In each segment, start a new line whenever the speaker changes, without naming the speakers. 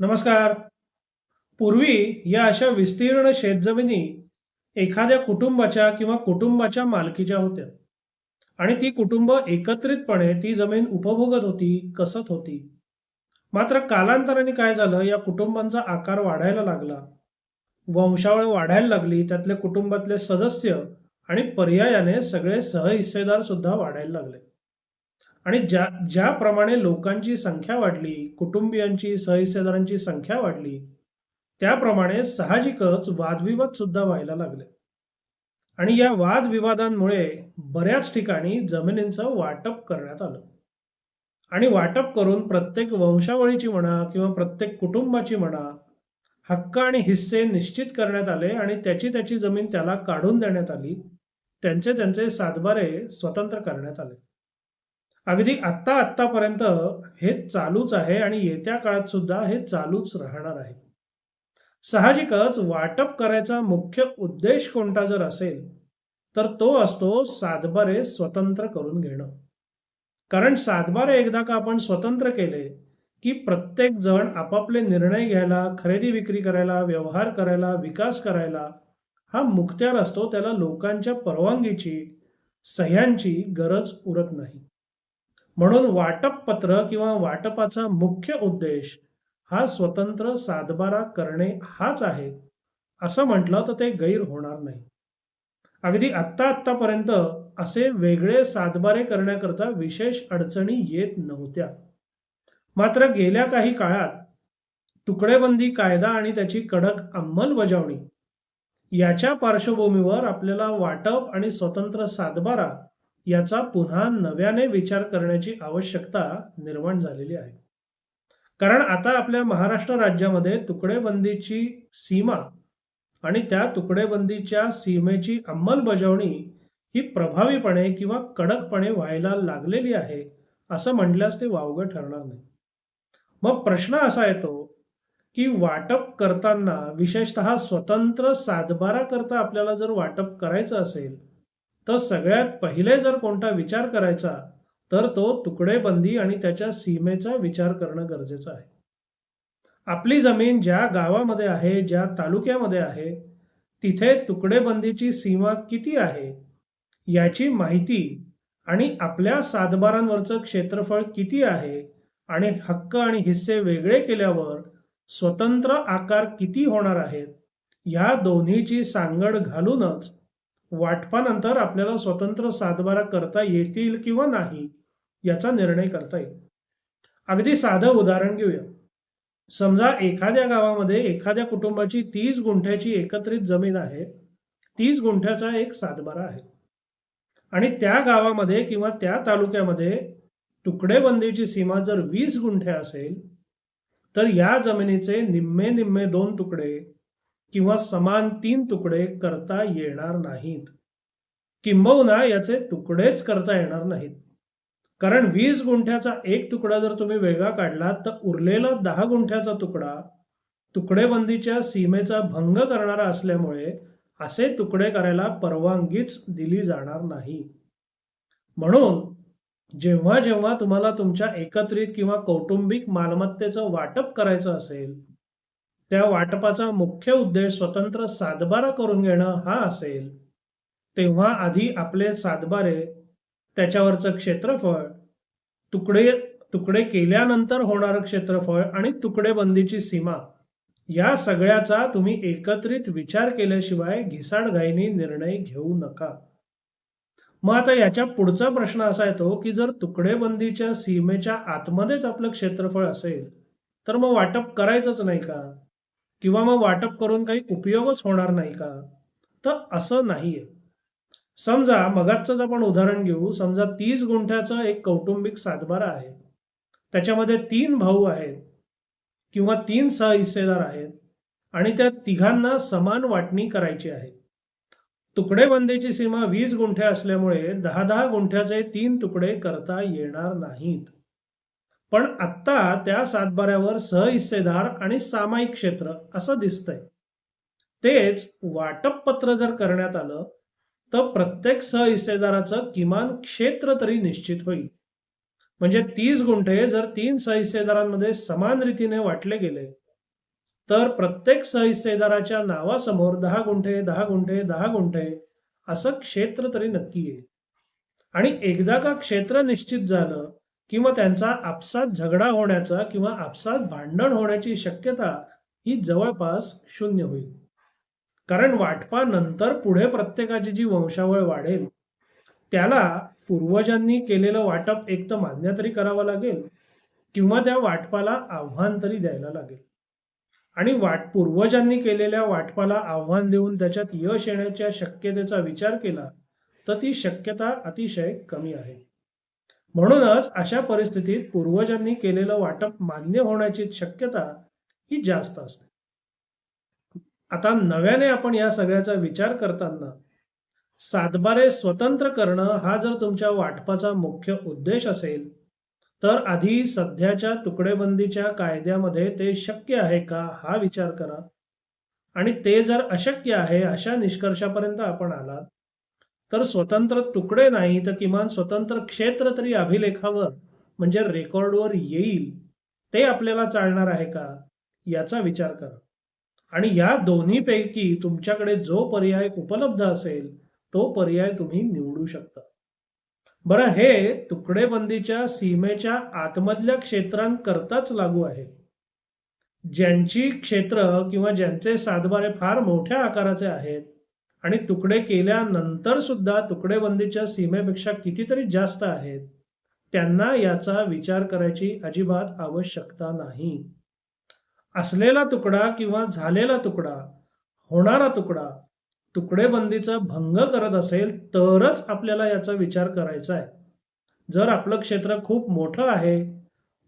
नमस्कार. पूर्वी या अशा विस्तीर्ण शेतजमिनी एखाद्या कुटुंबाच्या किंवा कुटुंबाच्या मालकीच्या होत्या. आणि ती कुटुंब एकत्रितपणे ती जमीन उपभोगत होती कसत होती. मात्र कालांतराने काय झालं या कुटुंबांचा आकार वाढायला लागला. वंशावळ वाढायला लागली त्यातले कुटुंबातले सदस्य आणि पर्यायाने सगळे सहहिस्सेदार सुद्धा वाढायला लागले. आणि ज्या ज्याप्रमाणे लोकांची संख्या वाढली कुटुंबियांची सहहिस्सेदारांची संख्या वाढली त्याप्रमाणे साहजिकच वादविवाद सुद्धा व्हायला लागले. आणि या वादविवादांमुळे बऱ्याच ठिकाणी जमिनींचं वाटप करण्यात आलं. आणि वाटप करून प्रत्येक वंशावळीची म्हणा किंवा प्रत्येक कुटुंबाची म्हणा हक्क आणि हिस्से निश्चित करण्यात आले आणि त्याची त्याची जमीन त्याला काढून देण्यात आली त्यांचे त्यांचे सातबारे स्वतंत्र करण्यात आले. अगदी आत्ता आत्तापर्यंत हे चालूच आहे आणि येत्या काळात सुद्धा हे चालूच राहणार आहे. साहजिकच वाटप करायचा मुख्य उद्देश कोणता जर असेल तर तो असतो सातबारे स्वतंत्र करून घेणं. कारण सातबारे एकदा का आपण स्वतंत्र केले की प्रत्येक जण आपापले निर्णय घ्यायला खरेदी विक्री करायला व्यवहार करायला विकास करायला हा मुखत्यार असतो त्याला लोकांच्या परवानगीची सह्यांची गरज उरत नाही. म्हणून वाटप पत्र किंवा वाटपाचा मुख्य उद्देश हा स्वतंत्र सातबारा करणे हाच आहे. असं म्हटलं तर ते गैर होणार नाही. अगदी आत्ता आत्तापर्यंत असे वेगळे सातबारे करण्याकरता विशेष अडचणी येत नव्हत्या. मात्र गेल्या काही काळात तुकडेबंदी कायदा आणि त्याची कडक अंमलबजावणी याच्या पार्श्वभूमीवर आपल्याला वाटप आणि स्वतंत्र सातबारा याचा पुन्हा नव्याने विचार करण्याची आवश्यकता निर्माण झालेली आहे. कारण आता आपल्या महाराष्ट्र राज्यामध्ये तुकडेबंदीची सीमा आणि त्या तुकडेबंदीच्या सीमेची अंमलबजावणी ही प्रभावीपणे किंवा कडकपणे व्हायला लागलेली आहे असं म्हटल्यास ते वावगं ठरणार नाही. मग प्रश्न असा येतो की वाटप करताना विशेषतः स्वतंत्र सातबारा करता आपल्याला जर वाटप करायचं असेल तर सगळ्यात पहिले जर कोणता विचार करायचा तर तो तुकडेबंदी आणि त्याच्या सीमेचा विचार करणं गरजेचं आहे. आपली जमीन ज्या गावामध्ये आहे ज्या तालुक्यामध्ये आहे तिथे तुकडेबंदीची सीमा किती आहे याची माहिती आणि आपल्या सातबारांवरचं क्षेत्रफळ किती आहे आणि हक्क आणि हिस्से वेगळे केल्यावर स्वतंत्र आकार किती होणार आहेत ह्या दोन्हीची सांगड घालूनच वाटपानंतर आपल्याला स्वतंत्र सातबारा करता येतील किंवा नाही याचा निर्णय करता येईल. अगदी साधं उदाहरण घेऊया. समजा एखाद्या गावामध्ये एखाद्या कुटुंबाची तीस गुंठ्याची एकत्रित जमीन आहे तीस गुंठ्याचा एक सातबारा आहे. आणि त्या गावामध्ये किंवा त्या तालुक्यामध्ये तुकडेबंदीची सीमा जर वीस गुंठे असेल तर या जमिनीचे निम्मे निम्मे दोन तुकडे किंवा समान तीन तुकडे करता येणार नाहीत. किंबहुना याचे तुकडेच करता येणार नाहीत. कारण वीस गुंठ्याचा एक तुकडा जर तुम्ही वेगळा काढला तर उरलेला दहा गुंठ्याचा तुकडा तुकडेबंदीच्या सीमेचा भंग करणारा असल्यामुळे असे तुकडे करायला परवानगीच दिली जाणार नाही. म्हणून जेव्हा जेव्हा तुम्हाला तुमच्या एकत्रित किंवा कौटुंबिक मालमत्तेचं वाटप करायचं असेल त्या वाटपाचा मुख्य उद्देश स्वतंत्र सातबारा करून घेणं हा असेल. तेव्हा आधी आपले सातबारे त्याच्यावरचं क्षेत्रफळ तुकडे तुकडे केल्यानंतर होणारं क्षेत्रफळ आणि तुकडेबंदीची सीमा या सगळ्याचा तुम्ही एकत्रित विचार केल्याशिवाय घिसाडघाईनी निर्णय घेऊ नका. मग आता याच्या पुढचा प्रश्न असा येतो की जर तुकडेबंदीच्या सीमेच्या आतमध्येच आपलं क्षेत्रफळ असेल तर मग वाटप करायचंच नाही का? किंवा मग वाटप करून काही उपयोगच होणार नाही का? तर असं नाहीये. समजा मगाचंच आपण उदाहरण घेऊ समजा तीस गुंठ्याचा एक कौटुंबिक सातबारा आहे. त्याच्यामध्ये तीन भाऊ आहेत किंवा तीन सहहिस्सेदार आहेत आणि त्या तिघांना समान वाटणी करायची आहे. तुकडेबंदीची सीमा वीस गुंठे असल्यामुळे दहा दहा गुंठ्याचे तीन तुकडे करता येणार नाहीत. पण आत्ता त्या सातबाऱ्यावर सहहिस्सेदार आणि सामायिक क्षेत्र असं दिसतंय. तेच वाटप पत्र जर करण्यात आलं तर प्रत्येक सहहिस्सेदाराचं किमान क्षेत्र तरी निश्चित होईल. म्हणजे तीस गुंठे जर तीन सहहिस्सेदारांमध्ये समान रीतीने वाटले गेले तर प्रत्येक सहहिस्सेदाराच्या नावासमोर दहा गुंठे दहा गुंठे दहा गुंठे असं क्षेत्र तरी नक्की येईल. आणि एकदा का क्षेत्र निश्चित झालं किंवा त्यांचा आपसात झगडा होण्याचा किंवा आपसात भांडण होण्याची शक्यता ही जवळपास शून्य होईल. कारण वाटपानंतर पुढे प्रत्येकाची जी वंशावळ वाढेल त्याला पूर्वजांनी केलेलं वाटप एक तर मान्य तरी करावं लागेल किंवा त्या वाटपाला आव्हान तरी द्यायला लागेल. आणि वाट पूर्वजांनी केलेल्या वाटपाला आव्हान देऊन त्याच्यात यश येण्याच्या शक्यतेचा विचार केला तर ती शक्यता अतिशय कमी आहे. म्हणूनच अशा परिस्थितीत पूर्वजांनी केलेलं वाटप मान्य होण्याची शक्यता ही जास्त असते. आता नव्याने आपण या सगळ्याचा विचार करताना सातबारे स्वतंत्र करणं हा जर तुमच्या वाटपाचा मुख्य उद्देश असेल तर आधी सध्याच्या तुकडेबंदीच्या कायद्यामध्ये ते शक्य आहे का हा विचार करा. आणि ते जर अशक्य आहे अशा निष्कर्षापर्यंत आपण आलात तर स्वतंत्र तुकडे नाही तर किमान स्वतंत्र क्षेत्र तरी अभिलेखावर म्हणजे रेकॉर्डवर येईल. ते आपल्याला चालणार आहे का? याचा विचार करा. आणि या दोन्हीपैकी तुमच्याकडे जो पर्याय उपलब्ध असेल तो पर्याय तुम्ही निवडू शकता. बरं हे तुकडेबंदीच्या सीमेच्या आतमधल्या क्षेत्रांकरताच लागू आहे. ज्यांची क्षेत्र किंवा ज्यांचे सातबारे फार मोठ्या आकाराचे आहेत आणि तुकडे केल्यानंतर सुद्धा तुकडेबंदीच्या सीमेपेक्षा कितीतरी जास्त आहेत त्यांना याचा विचार करायची अजिबात आवश्यकता नाही. असलेला तुकडा किंवा झालेला तुकडा होणारा तुकडा तुकडेबंदीचा भंग करत असेल तरच आपल्याला याचा विचार करायचा आहे. जर आपलं क्षेत्र खूप मोठं आहे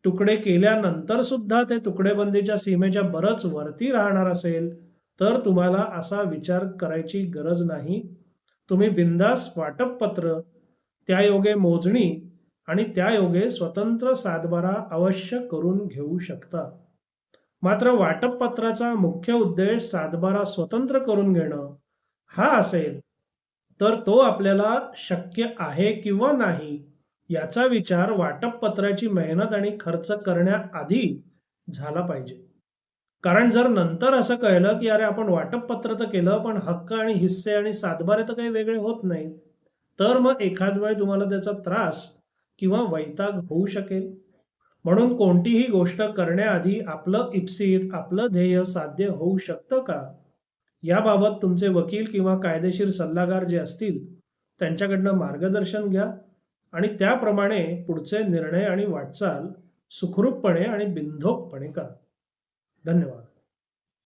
तुकडे केल्यानंतर सुद्धा ते तुकडेबंदीच्या सीमेच्या बरंच वरती राहणार असेल तर तुम्हाला असा विचार करायची गरज नाही. तुम्ही बिंदास वाटप पत्र त्यायोगे मोजणी आणि त्यायोगे स्वतंत्र सातबारा अवश्य करून घेऊ शकता. मात्र वाटप पत्राचा मुख्य उद्देश सातबारा स्वतंत्र करून घेणं हा असेल तर तो आपल्याला शक्य आहे किंवा नाही याचा विचार वाटप पत्राची मेहनत आणि खर्च करण्याआधी झाला पाहिजे. कारण जर नंतर असं कळलं की अरे आपण वाटप पत्र तर केलं पण हक्क आणि हिस्से आणि सातबारे तर काही वेगळे होत नाही तर मग एखाद वेळ तुम्हाला त्याचा त्रास किंवा वैताग होऊ शकेल. म्हणून कोणतीही गोष्ट करण्याआधी आपलं इप्सित आपलं ध्येय साध्य होऊ शकतं का? याबाबत तुमचे वकील किंवा कायदेशीर सल्लागार जे असतील त्यांच्याकडनं मार्गदर्शन घ्या आणि त्याप्रमाणे पुढचे निर्णय आणि वाटचाल सुखरूपपणे आणि बिनधोकपणे करा. धन्यवाद.